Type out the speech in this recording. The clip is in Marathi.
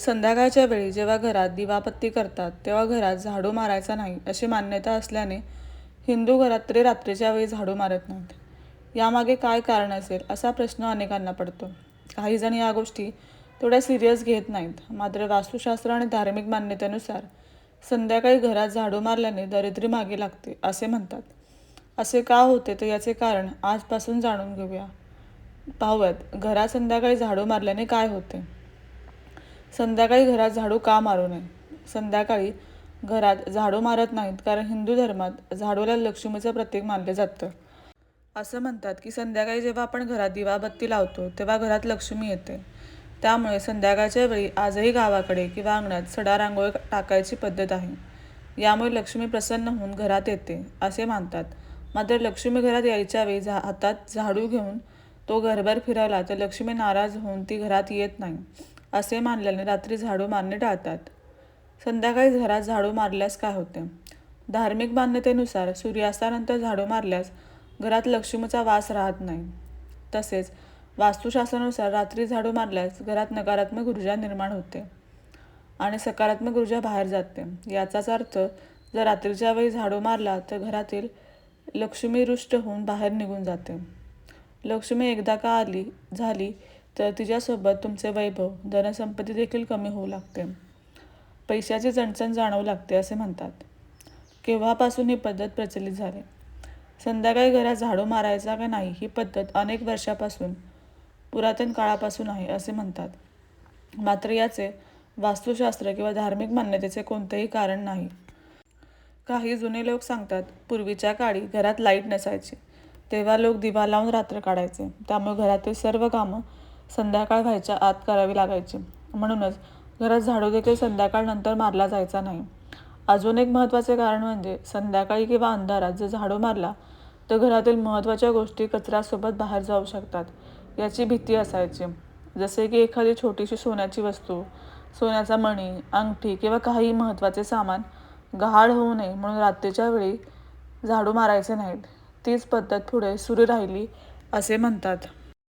संध्याकाळच्या वेळी जेव्हा घरात दिवापत्ती करतात तेव्हा घरात झाडू मारायचा नाही अशी मान्यता असल्याने हिंदू घरात तरी रात्रीच्या वेळी झाडू मारत नाहीत. यामागे काय कारण असेल असा प्रश्न अनेकांना पडतो. काही जण या गोष्टी थोड्या सिरियस घेत नाहीत. मात्र वास्तुशास्त्र आणि धार्मिक मान्यतेनुसार संध्याकाळी घरात झाडू मारल्याने दरिद्री मागे लागते असे म्हणतात. असे का होते तर याचे कारण आजपासून जाणून घेऊया. पाहूयात घरात संध्याकाळी झाडू मारल्याने काय होते? संध्याकाळी घरात झाडू का मारू नये? संध्याकाळी घरात झाडू मारत नाहीत कारण हिंदू धर्मात झाडूला लक्ष्मीचं प्रतीक मानले जातं. असं म्हणतात की संध्याकाळी जेव्हा आपण घरात दिवाबत्ती लावतो तेव्हा घरात लक्ष्मी येते. त्यामुळे संध्याकाळच्या वेळी आजही गावाकडे किंवा अंगणात सडा रांगोळी टाकायची पद्धत आहे. यामुळे लक्ष्मी प्रसन्न होऊन घरात येते असे मानतात. मात्र लक्ष्मी घरात यायच्या वेळी झा हातात झाडू घेऊन तो घरभर फिरवला तर लक्ष्मी नाराज होऊन ती घरात येत नाही. असे मानल्याने रात्री झाडू मारणे टाळतात. संध्याकाळी घरात झाडू मारल्यास काय होते? धार्मिक मान्यतेनुसार सूर्यास्तानंतर झाडू मारल्यास घरात लक्ष्मीचा वास राहत नाही. तसेच वास्तुशास्त्रानुसार रात्री झाडू मारल्यास घरात नकारात्मक ऊर्जा निर्माण होते आणि सकारात्मक ऊर्जा बाहेर जाते. याचाच अर्थ जर रात्रीच्या वेळी झाडू मारला तर घरातील लक्ष्मी रुष्ट होऊन बाहेर निघून जाते. लक्ष्मी एकदा का आली झाली तर तिच्यासोबत तुमचे वैभव धनसंपत्ती देखील कमी होऊ लागते. पैशाची चणचण जाणवू लागते असे म्हणतात. केव्हापासून ही पद्धत प्रचलित झाली? संध्याकाळी घरात झाडू मारायचा का नाही? ही पद्धत अनेक वर्षापासून पुरातन काळापासून आहे असे म्हणतात. मात्र याचे वास्तुशास्त्र किंवा धार्मिक मान्यतेचे कोणतेही कारण नाही. काही जुने लोक सांगतात पूर्वीच्या काळी घरात लाइट नसायची. तेव्हा लोक दिवा लावून रात्र काढायचे. त्यामुळे घरातील सर्व कामं संध्याकाळ व्हायच्या आत करावी लागायची. म्हणूनच घरात झाडू देखील संध्याकाळनंतर मारला जायचा नाही. अजून एक महत्त्वाचे कारण म्हणजे संध्याकाळी किंवा अंधारात जर झाडू मारला तर घरातील महत्त्वाच्या गोष्टी कचऱ्यासोबत बाहेर जाऊ शकतात याची भीती असायची. जसे की एखादी छोटीशी सोन्याची वस्तू सोन्याचा मणी अंगठी किंवा काही महत्त्वाचे सामान गहाळ होऊ नये म्हणून रात्रीच्या वेळी झाडू मारायचे नाहीत. तीच पद्धत पुढे सुरू राहिली असे म्हणतात.